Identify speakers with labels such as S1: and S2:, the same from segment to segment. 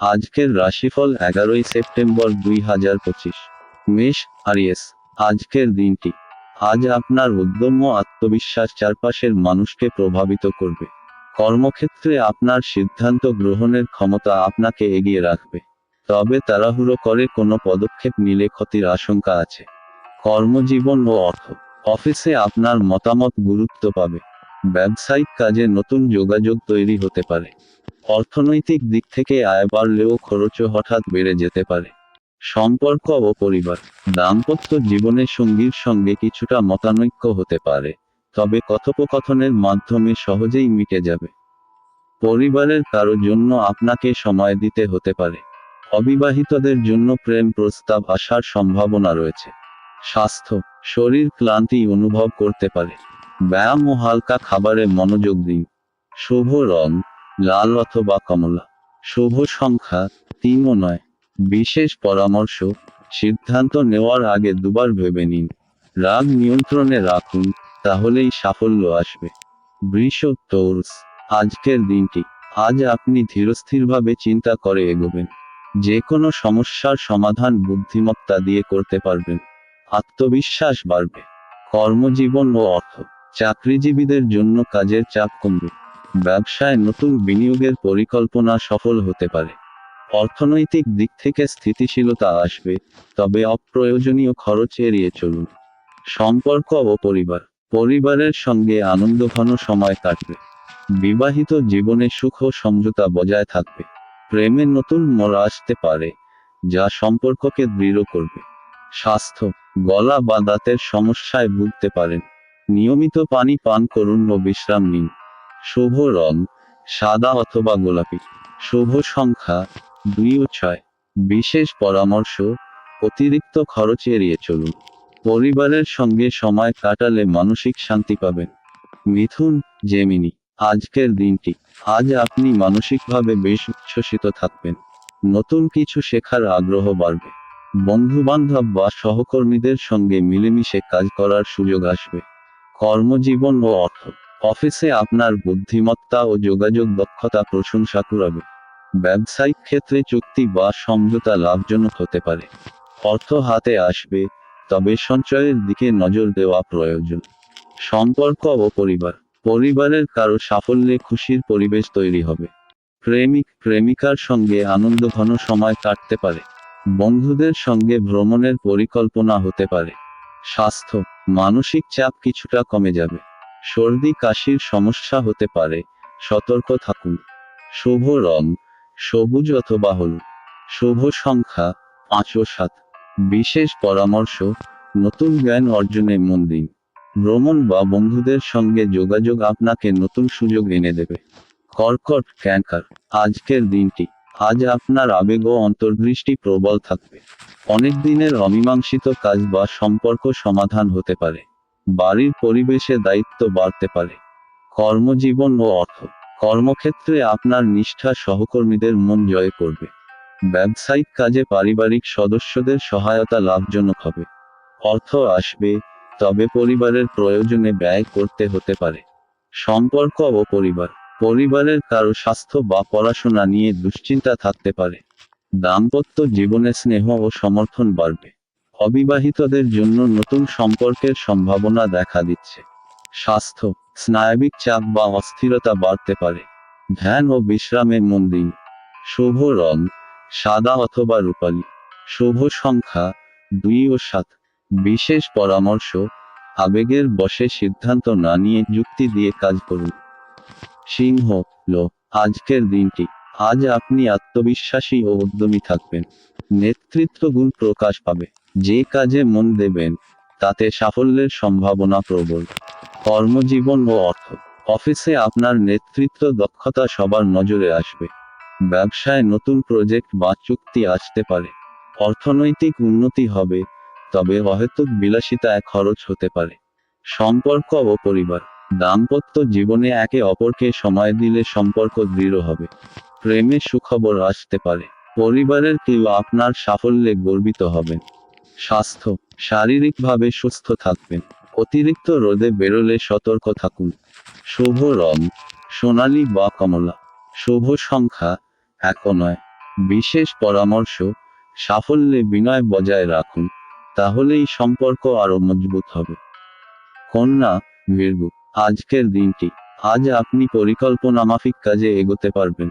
S1: আজকের রাশিফল এগারোই সেপ্টেম্বর দুই হাজার পঁচিশ। মেষ, আরিয়েস, আজকের দিনটি। আজ আপনার উদ্যম আত্মবিশ্বাস চারপাশের মানুষকে প্রভাবিত করবে। কর্মক্ষেত্রে আপনার সিদ্ধান্ত গ্রহণের ক্ষমতা আপনাকে এগিয়ে রাখবে। তবে তাড়াহুড়ো করে কোনো পদক্ষেপ নিলে ক্ষতির আশঙ্কা আছে। কর্মজীবন ও অর্থ। অফিসে আপনার মতামত গুরুত্ব পাবে। ব্যবসায়িক কাজে নতুন যোগাযোগ তৈরি হতে পারে। অর্থনৈতিক দিক থেকে আয় বাড়লেও খরচও হঠাৎ বেড়ে যেতে পারে। সম্পর্ক ও পরিবার। দাম্পত্য জীবনে সঙ্গীর সঙ্গে কিছুটা মতানৈক্য হতে পারে, তবে কথোপকথনের মাধ্যমে সহজেই মিটে যাবে। পরিবারের কারও জন্য আপনাকে সময় দিতে হতে পারে। অবিবাহিতদের জন্য প্রেম প্রস্তাব আসার সম্ভাবনা রয়েছে। স্বাস্থ্য, শরীর ক্লান্তি অনুভব করতে পারে। ব্যায়াম ও হালকা খাবারে মনোযোগ দিন। শুভ রং, লাল অথবা কমলা। শুভ সংখ্যা তিন ও নয়। বিশেষ পরামর্শ, সিদ্ধান্ত নেওয়ার আগে দুবার ভেবে নিন। রাগ নিয়ন্ত্রণে রাখুন, তাহলেই সাফল্য আসবে। বৃষ তৌরস, আজকের দিনটি। আজ আপনি ধীরস্থিরভাবে চিন্তা করে এগোবেন। যে কোনো সমস্যার সমাধান বুদ্ধিমত্তা দিয়ে করতে পারবেন। আত্মবিশ্বাস বাড়বে। কর্মজীবন ও অর্থ। চাকরিজীবীদের জন্য কাজের চাপ কমবে। ব্যবসায় নতুন বিনিয়োগের পরিকল্পনা সফল হতে পারে। অর্থনৈতিক দিক থেকে স্থিতিশীলতা আসবে, তবে অপ্রয়োজনীয় খরচ এড়িয়ে চলুন। সম্পর্ক ও পরিবার। পরিবারের সঙ্গে আনন্দঘন সময় কাটবে। বিবাহিত জীবনে সুখ ও সমঝোতা বজায় থাকবে। প্রেমে নতুন মোড় আসতে পারে, যা সম্পর্ককে দৃঢ় করবে। স্বাস্থ্য। গলা বা দাঁতের সমস্যায় ভুগতে পারেন। নিয়মিত পানি পান করুন ও বিশ্রাম নিন। শুভ রং, সাদা অথবা গোলাপি। শুভ সংখ্যা, দুই ও ছয়। বিশেষ পরামর্শ, অতিরিক্ত খরচ এড়িয়ে চলুন। পরিবারের সঙ্গে সময় কাটালে মানসিক শান্তি পাবেন। মিথুন, জেমিনি, আজকের দিনটি। আজ আপনি মানসিকভাবে বেশ উচ্ছ্বসিত থাকবেন। নতুন কিছু শেখার আগ্রহ বাড়বে। বন্ধু বান্ধব বা সহকর্মীদের সঙ্গে মিলেমিশে কাজ করার সুযোগ আসবে। কর্মজীবন ও অর্থ। অফিসে আপনার বুদ্ধিমত্তা ও যোগাযোগ দক্ষতা প্রশংসা কুড়াবে। ব্যবসায়িক ক্ষেত্রে চুক্তি বা সমঝোতা লাভজনক হতে পারে। অর্থ হাতে আসবে, তবে সঞ্চয়ের দিকে নজর দেওয়া প্রয়োজন। সম্পর্ক ও পরিবার। পরিবারের কারও সাফল্যে খুশির পরিবেশ তৈরি হবে। প্রেমিক, প্রেমিকার সঙ্গে আনন্দঘন সময় কাটতে পারে। বন্ধুদের সঙ্গে ভ্রমণের পরিকল্পনা হতে পারে। স্বাস্থ্য, মানসিক চাপ কিছুটা কমে যাবে। সর্দি, কাশির সমস্যা হতে পারে, সতর্ক থাকুন। শুভ রং, সবুজ অথবা হলুদ। শুভ সংখ্যা, পাঁচ ও সাত। বিশেষ পরামর্শ, নতুন জ্ঞান অর্জনে মন দিন। ভ্রমণ বা বন্ধুদের সঙ্গে যোগাযোগ আপনাকে নতুন সুযোগ এনে দেবে। কর্কট ক্যান্কার, আজকের দিনটি। আজ আপনার আবেগ ও অন্তর্দৃষ্টি প্রবল থাকবে। অনেক দিনের অমীমাংসিত কাজ বা সম্পর্ক সমাধান হতে পারে। বাড়ির পরিবেশে দায়িত্ব বাড়তে পারে। কর্মজীবন ও অর্থ। কর্মক্ষেত্রে আপনার নিষ্ঠা সহকর্মীদের মন জয় করবে। ব্যবসায়িক কাজে পারিবারিক সদস্যদের সহায়তা লাভজনক হবে। অর্থ আসবে, তবে পরিবারের প্রয়োজনে ব্যয় করতে হতে পারে। সম্পর্ক ও পরিবার। পরিবারের কারও স্বাস্থ্য বা পড়াশোনা নিয়ে দুশ্চিন্তা থাকতে পারে। দাম্পত্য জীবনে স্নেহ ও সমর্থন বাড়বে। অবিবাহিতদের জন্য নতুন সম্পর্কের সম্ভাবনা দেখা দিচ্ছে। স্বাস্থ্য, স্নায়বিক চাপ বা অস্থিরতা বাড়তে পারে। ধ্যান ও বিশ্রামে মন দিন। শুভ রং, সাদা অথবা রূপালী। শুভ সংখ্যা, দুই ও সাত। বিশেষ পরামর্শ, আবেগের বশে সিদ্ধান্ত না নিয়ে যুক্তি দিয়ে কাজ করুন। সিংহ, লো, আজকের দিনটি। আজ আপনি আত্মবিশ্বাসী ও উদ্যমী থাকবেন। নেতৃত্ব গুণ প্রকাশ পাবে। যে কাজে মন দেবেন, তাতে সাফল্যের সম্ভাবনা প্রবল। কর্মজীবন ও অর্থ। অফিসে আপনার নেতৃত্ব দক্ষতা সবার নজরে আসবে। ব্যবসায় নতুন প্রজেক্ট বা চুক্তি আসতে পারে। অর্থনৈতিক উন্নতি হবে, তবে অহেতুক বিলাসিতায় খরচ হতে পারে। সম্পর্ক ও পরিবার। দাম্পত্য জীবনে একে অপরকে সময় দিলে সম্পর্ক দৃঢ় হবে। প্রেমে সুখবর আসতে পারে। পরিবারের কেউ আপনার সাফল্যে গর্বিত হবেন। স্বাস্থ্য, শারীরিকভাবে সুস্থ থাকবেন। অতিরিক্ত রোদে বেরোলে সতর্ক থাকুন। শুভ রং, সোনালী বা কমলা। শুভ সংখ্যা, এক নয়। বিশেষ পরামর্শ, সাফল্যে বিনয় বজায় রাখুন, তাহলেই সম্পর্ক আরও মজবুত হবে। কন্যা, ভির্গু। আজকের দিনটি। আজ আপনি পরিকল্পনা মাফিক কাজে এগোতে পারবেন।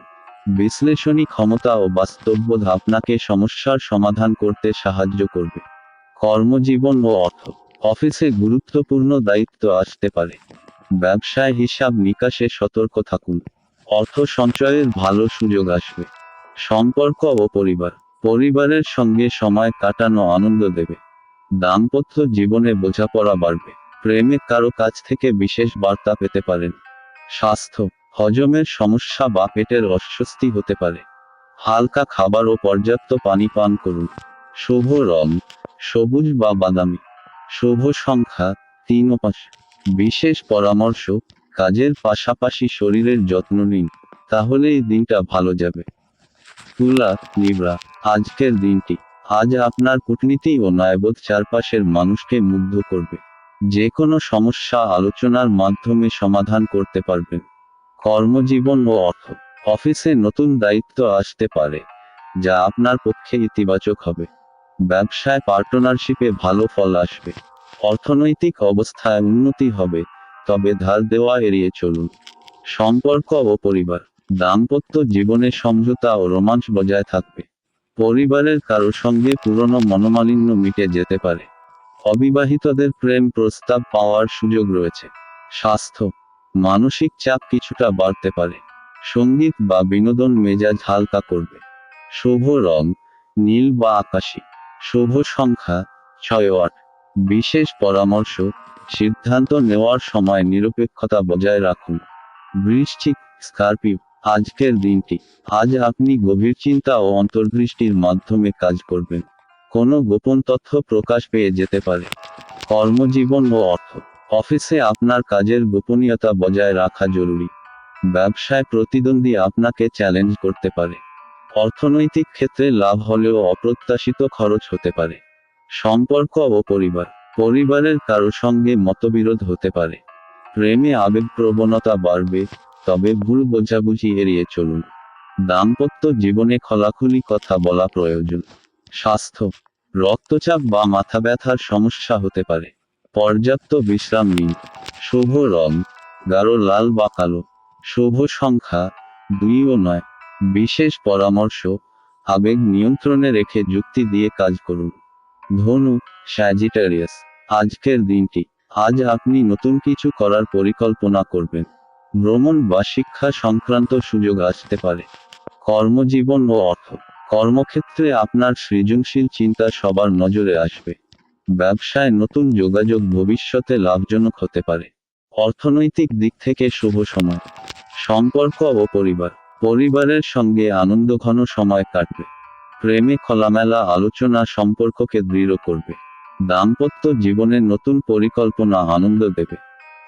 S1: বিশ্লেষণী ক্ষমতা ও বাস্তববোধ আপনাকে সমস্যার সমাধান করতে সাহায্য করবে। কর্মজীবন ও অর্থ। অফিসে গুরুত্বপূর্ণ দায়িত্ব আসতে পারে। ব্যবসায় হিসাব নিকাশে সতর্ক থাকুন। অর্থ সঞ্চয়ের ভালো সুযোগ আসবে। সম্পর্ক ও পরিবার। পরিবারের সঙ্গে সময় কাটানো আনন্দ দেবে। দাম্পত্য জীবনে বোঝাপড়া বাড়বে। প্রেমে কারও কাছ থেকে বিশেষ বার্তা পেতে পারেন। স্বাস্থ্য, হজমের সমস্যা বা পেটের অস্বস্তি হতে পারে। হালকা খাবার ও পর্যাপ্ত পানি পান করুন। শুভ রং, সবুজ বা বাদামি। শুভ সংখ্যা, তিন ও পাঁচ। বিশেষ পরামর্শ, কাজের পাশাপাশি শরীরের যত্ন নিন, তাহলে এই দিনটা ভালো যাবে। তুলা লিব্রা আজকের দিনটি। আজ আপনার কূটনীতি ও ন্যায়বোধ চারপাশের মানুষকে মুগ্ধ করবে। যে কোনো সমস্যা আলোচনার মাধ্যমে সমাধান করতে পারবেন। কর্মজীবন ও অর্থ। অফিসে নতুন দায়িত্ব আসতে পারে, যা আপনার পক্ষে ইতিবাচক হবে। ব্যবসায় পার্টনারশিপে ভালো ফল আসবে। অর্থনৈতিক অবস্থায় উন্নতি হবে, তবে ধার দেওয়া এড়িয়ে চলুন। সম্পর্ক ও পরিবার। দাম্পত্য জীবনে সমঝোতা ও রোমাঞ্চ বজায় থাকবে। পরিবারের কারও সঙ্গে পুরনো মনোমালিন্য মিটে যেতে পারে। অবিবাহিতদের প্রেম প্রস্তাব পাওয়ার সুযোগ রয়েছে। স্বাস্থ্য, মানসিক চাপ কিছুটা বাড়তে পারে। সংগীত বা বিনোদন মেজাজ হালকা করবে। শুভ রং, নীল বা আকাশী। শুভ সংখ্যা, ছয় আট। বিশেষ পরামর্শ, সিদ্ধান্ত নেওয়ার সময় নিরপেক্ষতা বজায় রাখুন। বৃশ্চিক স্করপিও আজকের দিনটি। আজ আপনি গভীর চিন্তা ও অন্তর্দৃষ্টির মাধ্যমে কাজ করবেন। কোনো গোপন তথ্য প্রকাশ পেয়ে যেতে পারে। কর্মজীবন ও অর্থ। অফিসে আপনার কাজের গোপনীয়তা বজায় রাখা জরুরি। ব্যবসায় প্রতিদ্বন্দ্বী আপনাকে চ্যালেঞ্জ করতে পারে। অর্থনৈতিক ক্ষেত্রে লাভ হলেও অপ্রত্যাশিত খরচ হতে পারে। সম্পর্ক ও পরিবার। পরিবারের কারও সঙ্গে মতবিরোধ হতে পারে। প্রেমে আবেগ প্রবণতা বাড়বে, তবে ভুল বোঝাবুঝি এড়িয়ে চলুন। দাম্পত্য জীবনে খোলাখুলি কথা বলা প্রয়োজন। স্বাস্থ্য, রক্তচাপ বা মাথা ব্যথার সমস্যা হতে পারে। পর্যাপ্ত বিশ্রাম নিন। শুভ রং, গাঢ় লাল বা কালো। শুভ সংখ্যা, দুই ও নয়। বিশেষ পরামর্শ, আবেগ নিয়ন্ত্রণে রেখে যুক্তি দিয়ে কাজ করুন। ধনু স্যাজিটারিয়াস আজকের দিনটি। আজ আপনি নতুন কিছু করার পরিকল্পনা করবেন। ভ্রমণ বা শিক্ষা সংক্রান্ত সুযোগ আসতে পারে। কর্মজীবন ও অর্থ। কর্মক্ষেত্রে আপনার সৃজনশীল চিন্তা সবার নজরে আসবে। ব্যবসায় নতুন যোগাযোগ ভবিষ্যতে লাভজনক হতে পারে। অর্থনৈতিক দিক থেকে শুভ সময়। সম্পর্ক ও পরিবার। পরিবারের সঙ্গে আনন্দঘন সময় কাটবে। প্রেমে খোলামেলা আলোচনা সম্পর্ককে দৃঢ় করবে। দাম্পত্য জীবনে নতুন পরিকল্পনা আনন্দ দেবে।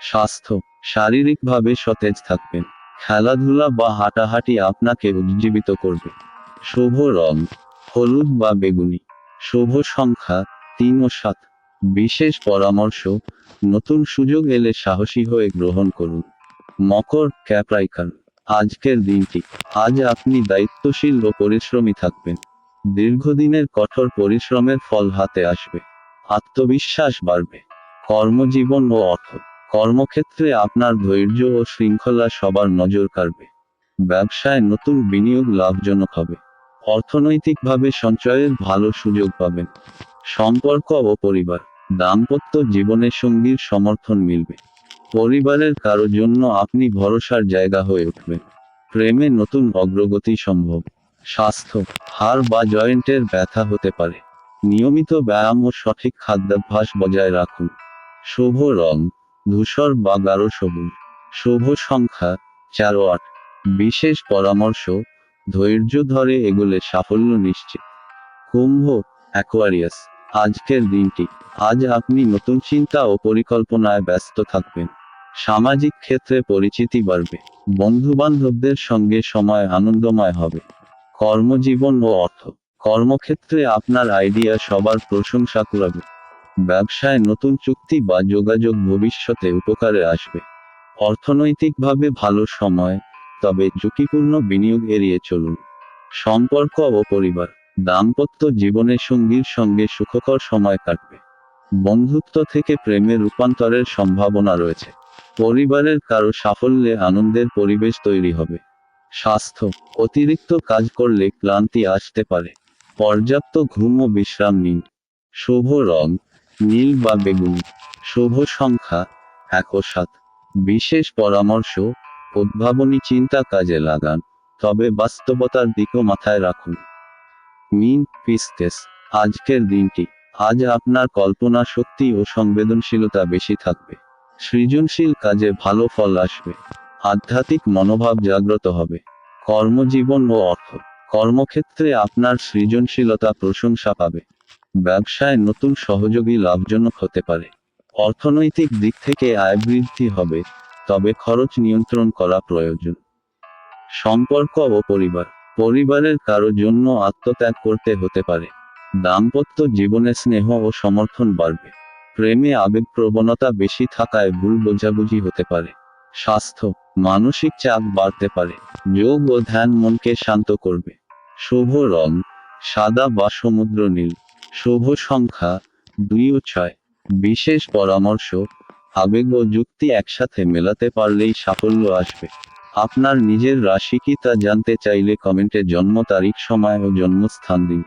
S1: স্বাস্থ্য। শারীরিকভাবে সতেজ থাকবেন। খেলাধুলা বা হাঁটাহাঁটি আপনাকে উজ্জীবিত করবে। শুভ রং, হলুদ বা বেগুনি। শুভ সংখ্যা, তিন ও সাত। বিশেষ পরামর্শ, নতুন সুযোগ এলে সাহসী হয়ে গ্রহণ করুন। মকর ক্যাপ্রাইকান আজকের দিনটি। আজ আপনি দায়িত্বশীল ও পরিশ্রমী থাকবেন। দীর্ঘদিনের কঠোর পরিশ্রমের ফল হাতে আসবে। আত্মবিশ্বাস বাড়বে। কর্মজীবন ও অর্থ। কর্মক্ষেত্রে আপনার ধৈর্য ও শৃঙ্খলা সবার নজর কাড়বে। ব্যবসায় নতুন বিনিয়োগ লাভজনক হবে। অর্থনৈতিকভাবে সঞ্চয়ের ভালো সুযোগ পাবেন। সম্পর্ক ও পরিবার। দাম্পত্য জীবনে সঙ্গীর সমর্থন মিলবে। পরিবারের কারও জন্য আপনি ভরসার জায়গা হয়ে উঠবেন। প্রেমে নতুন অগ্রগতি সম্ভব। স্বাস্থ্য হাড় বা জয়েন্টের ব্যথা হতে পারে। নিয়মিত ব্যায়াম ও সঠিক খাদ্যাভ্যাস বজায় রাখুন। শুভ রং, ধূসর বা গাঢ় সবুজ। শুভ সংখ্যা, চার আট। বিশেষ পরামর্শ ধৈর্য ধরে এগোলে সাফল্য নিশ্চিত। কুম্ভ অ্যাকোয়ারিয়াস আজকের দিনটি। আজ আপনি নতুন চিন্তা ও পরিকল্পনায় ব্যস্ত থাকবেন। সামাজিক ক্ষেত্রে পরিচিতি বাড়বে। বন্ধু বান্ধবদের সঙ্গে সময় আনন্দময় হবে। কর্মজীবন ও অর্থ। কর্মক্ষেত্রে আপনার আইডিয়া সবার প্রশংসা কুড়াবে। ব্যবসায় নতুন চুক্তি বা যোগাযোগ ভবিষ্যতে উপকারে আসবে। অর্থনৈতিকভাবে ভালো সময় তবে ঝুঁকিপূর্ণ বিনিয়োগ এড়িয়ে চলুন। সম্পর্ক ও পরিবার। দাম্পত্য জীবনে সঙ্গীর সঙ্গে সুখকর সময় কাটবে। বন্ধুত্ব থেকে প্রেমে রূপান্তরের সম্ভাবনা রয়েছে। পরিবারের কারও সাফল্যে আনন্দের পরিবেশ তৈরি হবে। স্বাস্থ্য। অতিরিক্ত কাজ করলে ক্লান্তি আসতে পারে। পর্যাপ্ত ঘুম ও বিশ্রাম নিন। শুভ রং, নীল বা বেগুন। শুভ সংখ্যা, এক ও সাত। বিশেষ পরামর্শ উদ্ভাবনী চিন্তা কাজে লাগান, তবে বাস্তবতার দিকও মাথায় রাখুন। মিন পিস্টেস আজকের দিনটি। আজ আপনার কল্পনা শক্তি ও সংবেদনশীলতা বেশি থাকবে। সৃজনশীল কাজে ভালো ফল আসবে। আধ্যাত্মিক মনোভাব জাগ্রত হবে। কর্মজীবন ও অর্থ। কর্মক্ষেত্রে আপনার সৃজনশীলতা প্রশংসা পাবে। ব্যবসায় নতুন সহযোগী লাভজনক হতে পারে। অর্থনৈতিক দিক থেকে আয় বৃদ্ধি হবে। তবে খরচ নিয়ন্ত্রণ করা প্রয়োজন। সম্পর্ক ও পরিবার। পরিবারের কারও জন্য আত্মত্যাগ করতে হতে পারে। দাম্পত্য জীবনে স্নেহ ও সমর্থন বাড়বে। প্রেমে আবেগপ্রবণতা বেশি থাকায় ভুল বোঝাবুঝি হতে পারে। স্বাস্থ্য, মানসিক চাপ বাড়তে পারে। যোগ ও ধ্যান মনকে শান্ত করবে। শুভ রং, সাদা বা সমুদ্র নীল। শুভ সংখ্যা, দুই ও ছয়। বিশেষ পরামর্শ আবেগ ও যুক্তি একসাথে মেলাতে পারলেই সাফল্য আসবে। আপনার নিজের রাশি কি তা জানতে চাইলে কমেন্টে জন্ম তারিখ, সময় ও জন্মস্থান দিন।